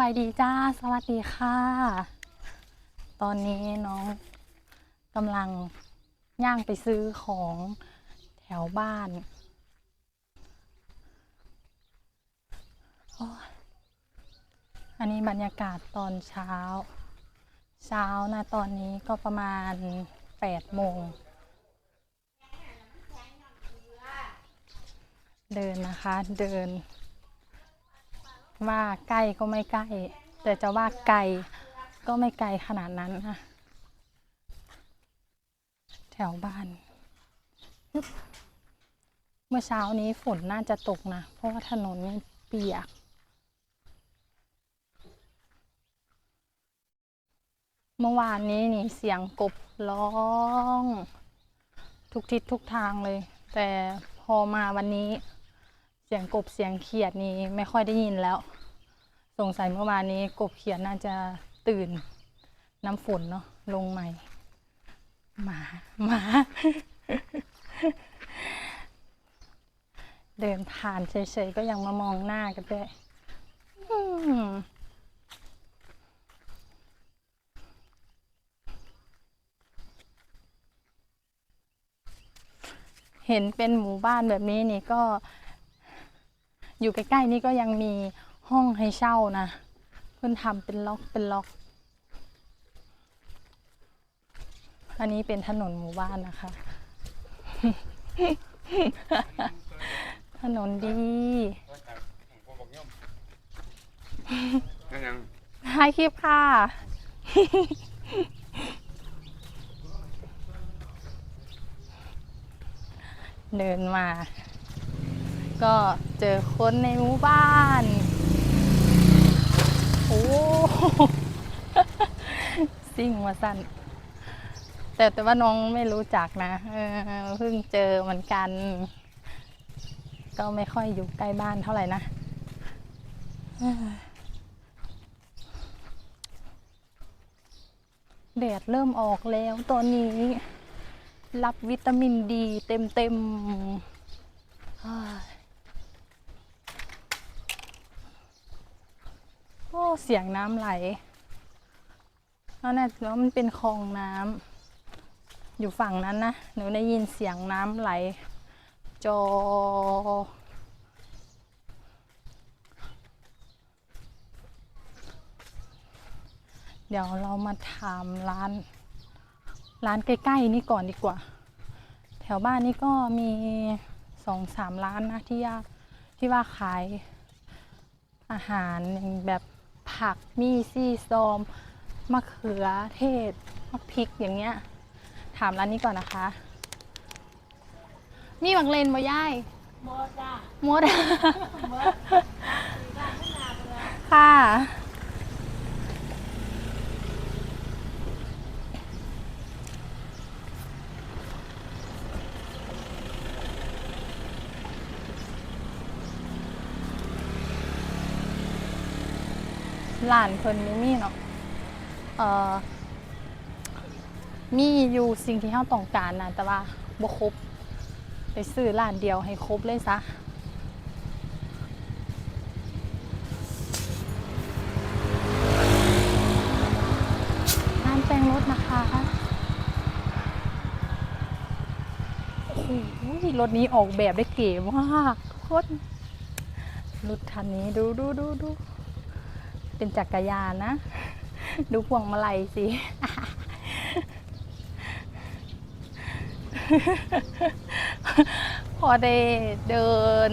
บายดีจ้า สวัสดีค่ะ ตอนนี้น้องกำลังย่างไปซื้อของแถวบ้านอันนี้บรรยากาศตอนเช้า เช้านะตอนนี้ก็ประมาณ8โมง เดินนะคะเดิน ว่าใกล้ก็ไม่ใกล้ แต่จะว่าไกลก็ไม่ไกลขนาดนั้นนะแถวบ้าน เมื่อเช้านี้ฝนน่าจะตกนะ เพราะว่าถนนมันเปียกเมื่อวานนี้นี่เสียงกบร้อง ทุกทิศทุกทางเลย แต่พอมาวันนี้ เสียงกบเสียงเขียดนี่ไม่ค่อยได้ยินแล้ว สงสัยเมื่อวานนี้กบเขียดน่าจะตื่น น้ำฝนเนาะลงใหม่หมาหมาเดินผ่านเฉยๆก็ยังมามองหน้ากันด้วยเห็นเป็นหมู่บ้านแบบนี้นี่ก็ อยู่ใกล้ๆนี่ก็ยังมีห้องให้เช่านะ เพิ่นทำเป็นล็อกเป็นล็อก อันนี้เป็นถนนหมู่บ้านนะคะ ถนนดีนั่นยังให้คลิปค่ะ เดินมา ก็เจอคนในหมู่บ้าน โอ้ซิ่งมาสั้น แต่แต่ว่าน้องไม่รู้จักนะเออเพิ่งเจอเหมือนกัน ก็ไม่ค่อยอยู่ใกล้บ้านเท่าไหร่นะเอ้ยแดดเริ่มออกแล้วตอนนี้ รับวิตามินดีเต็มเต็มๆเฮ้ยโอ้เสียงน้ำไหลแล้วน่ะแล้วมันเป็นคลองน้ำอยู่ฝั่งนั้นนะ หนูได้ยินเสียงน้ำไหล จอ เดี๋ยวเรามาถามร้าน ร้านใกล้ๆนี่ก่อนดีกว่า แถวบ้านนี่ก็มีสองสามร้านนะที่ยาที่ว่าขายอาหารอย่างแบบ ผักมีซี่ซอมมะเขือเทศมะพริกอย่างเงี้ย ถามร้านนี้ก่อนนะคะ มีบังเลนบ่ย่ายโมจ้าหมดโมดจ้าขึ้นมาเบื่อค่ะ หลานเพิ่นมีมีเนาะเอ่อมีอยู่สิ่งที่เราต้องการนะแต่ว่าบ่ครบไปซื้อร้านเดียวให้ครบเลยซะร้านแปลงรถนะคะโอ้โหรถนี้ออกแบบได้เก๋มากโคตรรถคันนี้ดูดูดูดู เป็นจักรยานนะ ดูพวงมาลัยสิ พอได้เดิน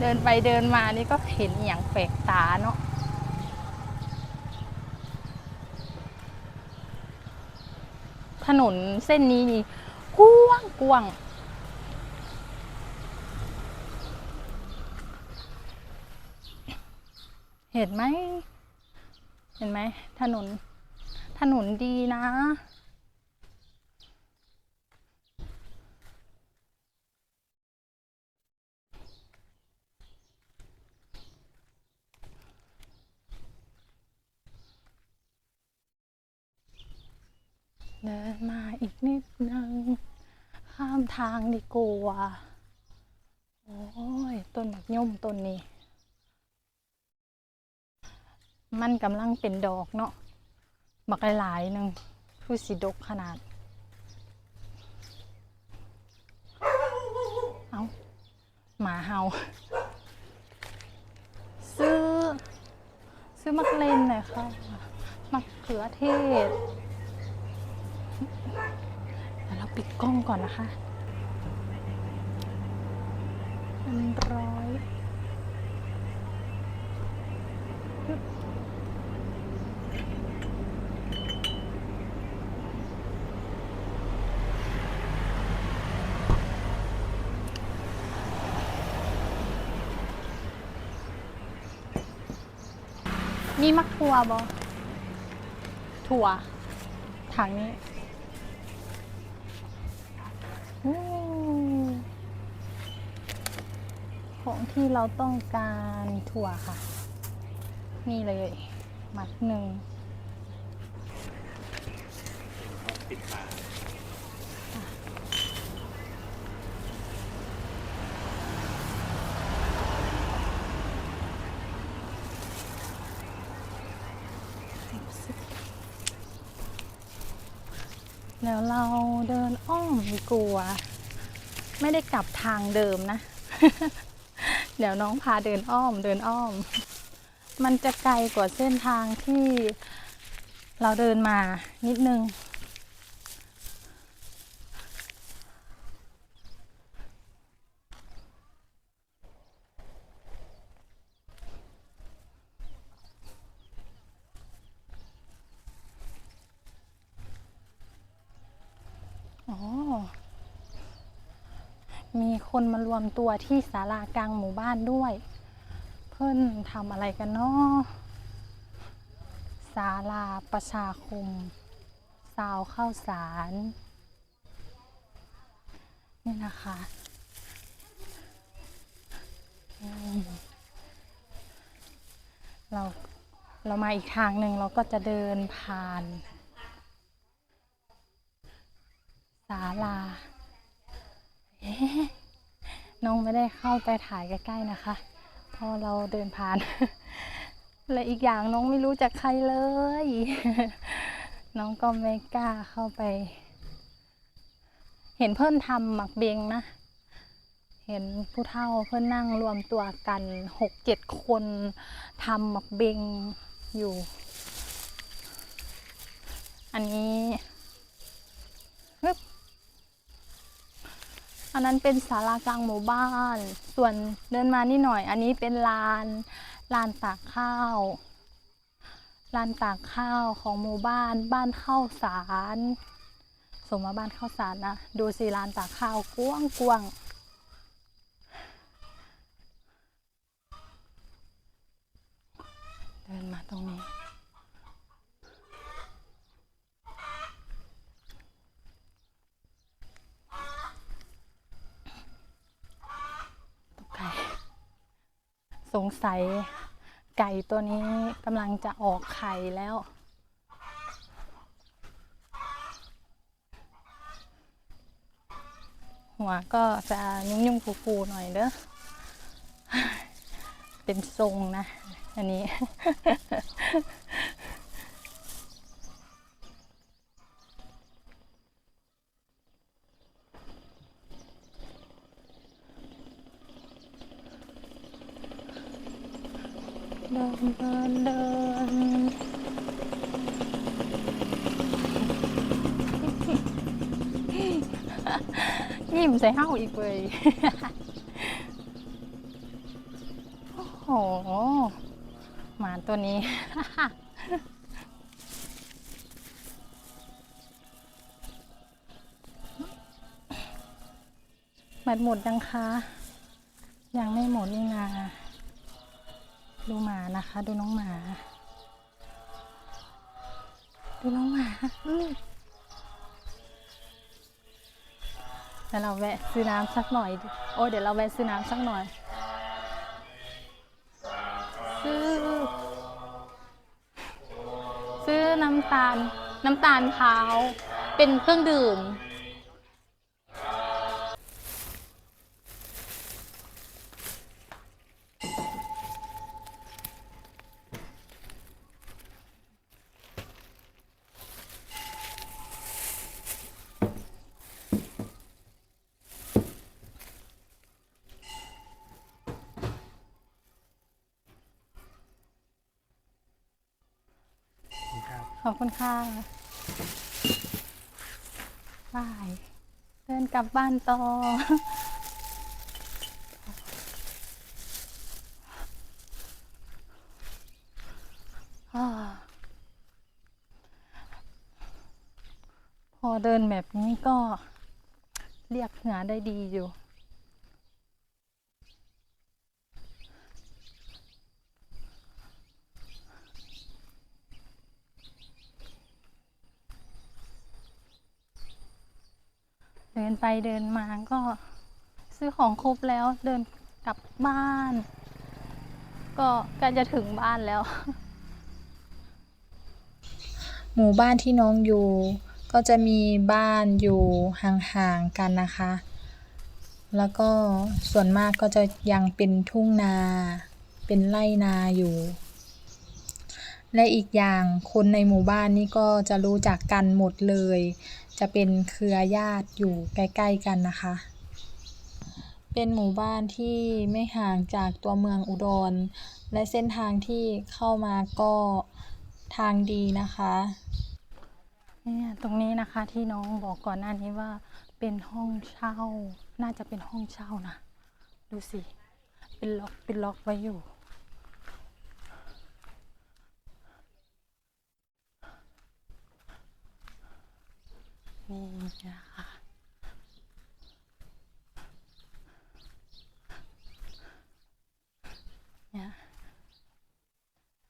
เดินไปเดินมานี่ก็เห็นอย่างแปลกตาเนาะถนนเส้นนี้นี่กว้างกว้าง เห็นไหม เห็นไหม ถนน ถนนดีนะ เดินมาอีกนิดนึง ข้ามทางดีกว่า โอ้ย ต้นหมากย่มต้นนี้ มันกำลังเป็นดอกเนาะบักหลายๆหนึ่งคือสีดกขนาด เอาหมาเห่าซื้อ ซื้อมักเลนหน่อยค่ะมักเขือเทศเดี๋ยวเราปิดกล้องก่อนนะคะเป็นร้อยปึ๊บ มีมักทัวบอถั่ว ถังนี้ของที่เราต้องการถั่วค่ะ นี่เลย มัดหนึ่งปิดฝา เราเดินอ้อมดีกลัว ไม่ได้กลับทางเดิมนะ เดี๋ยวน้องพาเดินอ้อมเดินอ้อม มันจะไกลกว่าเส้นทางที่เราเดินมานิดนึง อ๋อ มีคนมารวมตัวที่ศาลากลางหมู่บ้านด้วย เพิ่นทำอะไรกันเนาะศาลาประชาคมซาวข้าวสาร นี่นะคะเราเรามาอีกทางหนึ่งเราก็จะเดินผ่าน ศาลาเอ๊ะน้องไม่ได้เข้าไปถ่ายใกล้ๆนะคะ พอเราเดินผ่าน และอีกอย่างน้องไม่รู้จักใครเลย น้องก็ไม่กล้าเข้าไป เห็นเพื่อนทำหมักเบงนะ เห็นผู้เฒ่าเพื่อนนั่งรวมตัวกันหกเจ็ดคนทำหมักเบงอยู่ อันนี้ฮึบ อันนั้นเป็นศาลากลางหมู่บ้าน ส่วนเดินมานี่หน่อย อันนี้เป็นลานลานตากข้าวลานตากข้าวของหมู่บ้านบ้านข้าวสารสมมาบ้านข้าวสารนะ ดูสิลานตากข้าวกว้างกว้างเดินมาตรงนี้ ไก่ สงสัยไก่ตัวนี้กำลังจะออกไข่แล้ว หัวก็จะยุ่งๆฟูๆหน่อยเด้อเป็นทรงนะ อันนี้ ดินเดินเดินยิ้มใส่เห้าอีกเลย โอ้โห หมาตัวนี้แบตหมดยังคะ ยังไม่หมดนี่นา ดูหมานะคะ ดูน้องหมา ดูน้องหมาอื้อเดี๋ยวเราแวะซื้อน้ำสักหน่อย โอ้เดี๋ยวเราแวะซื้อน้ำสักหน่อย ซื้อ ซื้อน้ำตาล น้ำตาลเท้าวเป็นเครื่องดื่ม อบคุณค่ะบายเดินกลับบ้านต่อ พอเดินแบบนี้ก็เรียกเหงื่อได้ดีอยู่ เดินไปเดินมาก็ซื้อของครบแล้วเดินกลับบ้าน ก็ใกล้จะถึงบ้านแล้ว หมู่บ้านที่น้องอยู่ ก็จะมีบ้านอยู่ห่างๆกันนะคะ แล้วก็ส่วนมากก็จะยังเป็นทุ่งนา เป็นไร่นาอยู่ และอีกอย่างคนในหมู่บ้านนี่ก็จะรู้จักกันหมดเลย จะเป็นเครือญาติอยู่ใกล้ๆกันนะคะ เป็นหมู่บ้านที่ไม่ห่างจากตัวเมืองอุดร และเส้นทางที่เข้ามาก็ทางดีนะคะเนี่ยตรงนี้นะคะที่น้องบอกก่อนหน้านี้ว่าเป็นห้องเช่า น่าจะเป็นห้องเช่านะ ดูสิ เป็นล็อกเป็นล็อกไว้อยู่ นี่นะคะเนี่ย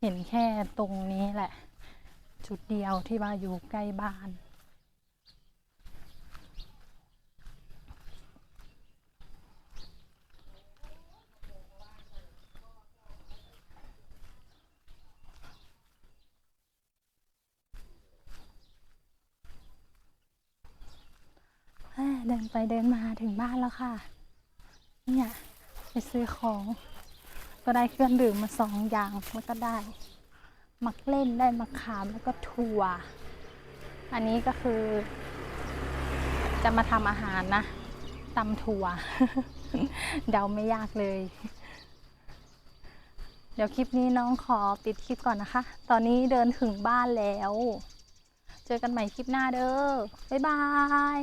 เห็นแค่ตรงนี้แหละ จุดเดียวที่ว่าอยู่ใกล้บ้าน ไปเดินมาถึงบ้านแล้วค่ะ เนี่ยไปซื้อของ ก็ได้เครื่องดื่มมาสองอย่างแล้วก็ได้ มักเล่นได้มะขามแล้วก็ถั่ว อันนี้ก็คือ จะมาทำอาหารนะตำถั่ว เดาไม่ยากเลย เดี๋ยวคลิปนี้น้องขอปิดคลิปก่อนนะคะ ตอนนี้เดินถึงบ้านแล้ว เจอกันใหม่คลิปหน้าเด้อบ๊ายบาย